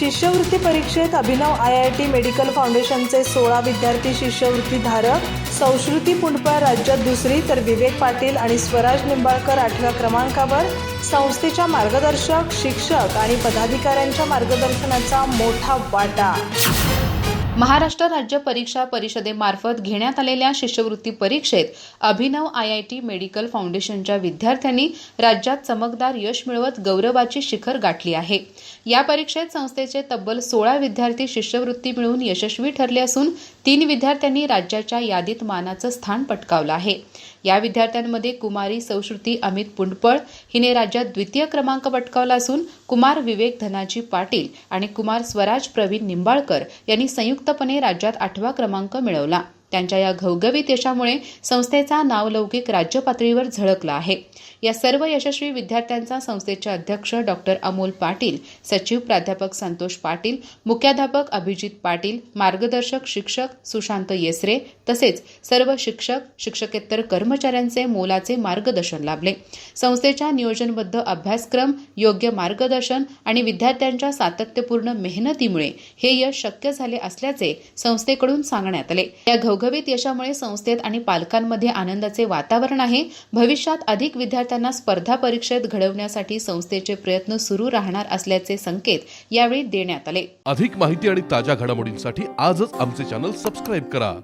शिष्यवृत्ती परीक्षेत Abhinav I I T medical फाउंडेशनचे सोळा विद्यार्थी शिष्यवृत्तीधारक संश्रुती संस्कृती पुंडपळ राज्यात दुसरी तर विवेक पाटील आणि स्वराज निंबाळकर आठव्या क्रमांकावर संस्थेच्या मार्गदर्शक शिक्षक आणि पदाधिकाऱ्यांच्या मार्गदर्शनाचा मोठा वाटा. महाराष्ट्र राज्य परीक्षा परिषदेमार्फत घेण्यात आलेल्या शिष्यवृत्ती परीक्षेत Abhinav I I T medical फाउंडेशनच्या विद्यार्थ्यांनी राज्यात चमकदार यश मिळवत गौरवाची शिखर गाठली आहे. या परीक्षेत संस्थेचे तब्बल सोळा विद्यार्थी शिष्यवृत्ती मिळवून यशस्वी ठरले असून तीन विद्यार्थ्यांनी राज्याच्या यादीत मानाचं स्थान पटकावलं आहे. या विद्यार्थ्यांमध्ये कुमारी सौश्रुती अमित पुंडपळ हिने राज्यात द्वितीय क्रमांक पटकावला असून कुमार विवेक धनाजी पाटील आणि कुमार स्वराज प्रवीण निंबाळकर यांनी संयुक्त संयुक्तपणे राज्यात आठवा क्रमांक मिळवला. त्यांच्या या घवघवीत यशामुळे संस्थेचा नावलौकिक राज्य पातळीवर झळकला आहे. या सर्व यशस्वी विद्यार्थ्यांचा संस्थेचे अध्यक्ष डॉक्टर अमोल पाटील सचिव प्राध्यापक संतोष पाटील मुख्याध्यापक अभिजित पाटील मार्गदर्शक शिक्षक सुशांत येसरे तसेच सर्व शिक्षक शिक्षकेतर कर्मचाऱ्यांचे मोलाचे मार्गदर्शन लाभले. संस्थेच्या नियोजनबद्ध अभ्यासक्रम योग्य मार्गदर्शन आणि विद्यार्थ्यांच्या सातत्यपूर्ण मेहनतीमुळे हे यश शक्य झाले असल्याचे संस्थेकडून सांगण्यात आले. या घवघवीत यशामुळे संस्थेत आणि पालकांमध्ये आनंदाचे वातावरण आहे. भविष्यात अधिक विद्यार्थ्यांना स्पर्धा परीक्षेत घडवण्यासाठी संस्थेचे प्रयत्न सुरू राहणार असल्याचे संकेत यावेळी देण्यात आले. अधिक माहिती आणि ताज्या घडामोडींसाठी आजच आमचे चॅनल सबस्क्राईब करा.